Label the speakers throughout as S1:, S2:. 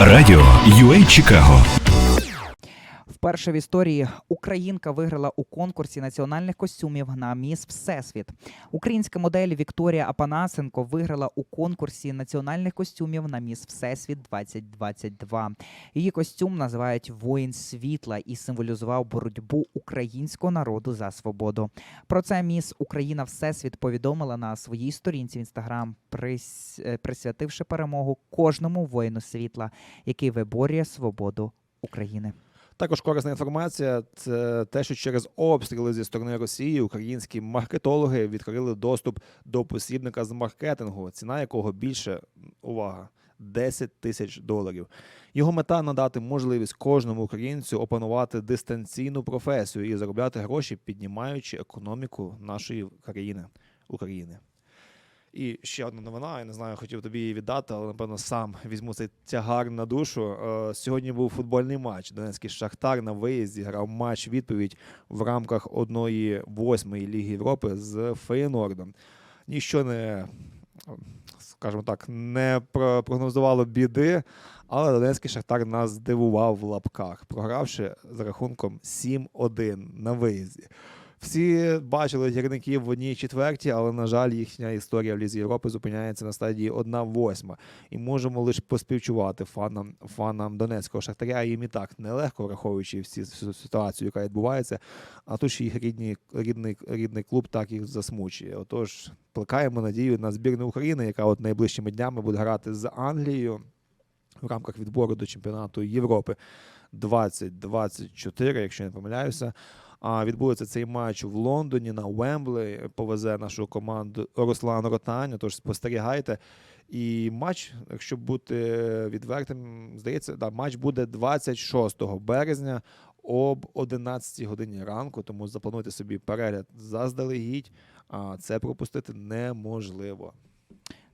S1: Радіо UA Чикаго
S2: Вперше в історії українка виграла у конкурсі національних костюмів на Міс Всесвіт. Українська модель Вікторія Апанасенко виграла у конкурсі національних костюмів на Міс Всесвіт 2022. Її костюм називають Воїн світла і символізував боротьбу українського народу за свободу. Про це Міс Україна Всесвіт повідомила на своїй сторінці в інстаграм, е, присвятивши перемогу кожному воїну світла, який виборює свободу України.
S3: Також корисна інформація це те, що через обстріли зі сторони Росії українські маркетологи відкрили доступ до посібника з маркетингу, ціна якого більше увага 10 тисяч доларів. Його мета надати можливість кожному українцю опанувати дистанційну професію і заробляти гроші, піднімаючи економіку нашої країни України. І ще одна новина, я не знаю, хотів тобі її віддати, але напевно сам візьму цей тягар на душу. Е, Сьогодні був футбольний матч. Донецький Шахтар на виїзді грав матч відповідь в рамках одної восьмої ліги Європи з Фейнордом. Ніщо не, скажімо так, не прогнозувало біди, але Донецький Шахтар нас здивував в лапках, програвши з рахунком 7-1 на виїзді. Всі бачили гірників в одній четвертій, але, на жаль, їхня історія в Лізі Європи зупиняється на стадії 1-8. І можемо лише поспівчувати фанам, фанам Донецького Шахтаря. Їм і так нелегко, враховуючи всі ситуацію, яка відбувається. А тут ще їх рідні, рідний, рідний клуб так їх засмучує. Отож, плекаємо надію на збірну України, яка от найближчими днями буде грати з Англією в рамках відбору до чемпіонату Європи 2024, якщо я не помиляюся. А відбудеться цей матч в Лондоні на Вемблі. Повезе нашу команду Руслан Ротань. Тож спостерігайте. І матч, якщо бути відвертим, здається, да, матч буде 26 березня об 11 годині ранку. Тому заплануйте собі перегляд заздалегідь. А це пропустити неможливо.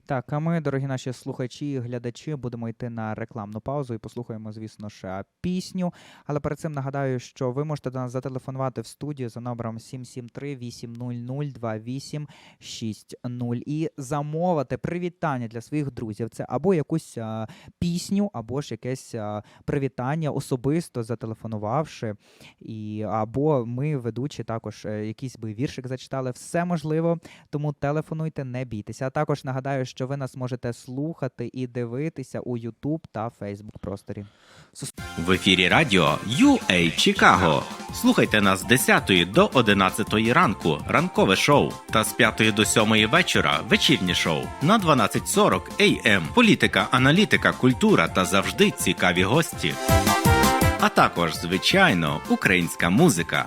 S2: Так, а ми, дорогі наші слухачі і глядачі, будемо йти на рекламну паузу і послухаємо, звісно ж, пісню. Але перед цим нагадаю, що ви можете до нас зателефонувати в студію за номером 773-800-2860 і замовити привітання для своїх друзів. Це або якусь а, пісню, або ж якесь а, привітання особисто зателефонувавши. І, або ми, ведучі, також е, якийсь би віршик зачитали. Все можливо, тому телефонуйте, не бійтеся. А також нагадаю, що ви нас можете слухати і дивитися у YouTube та Facebook просторі.
S4: В ефірі радіо UA Чикаго. Слухайте нас з 10 до 11 ранку. Ранкове шоу. Та з 5 до 7 вечора вечірнє шоу. На 12.40 AM. Політика, аналітика, культура та завжди цікаві гості. А також, звичайно, українська музика.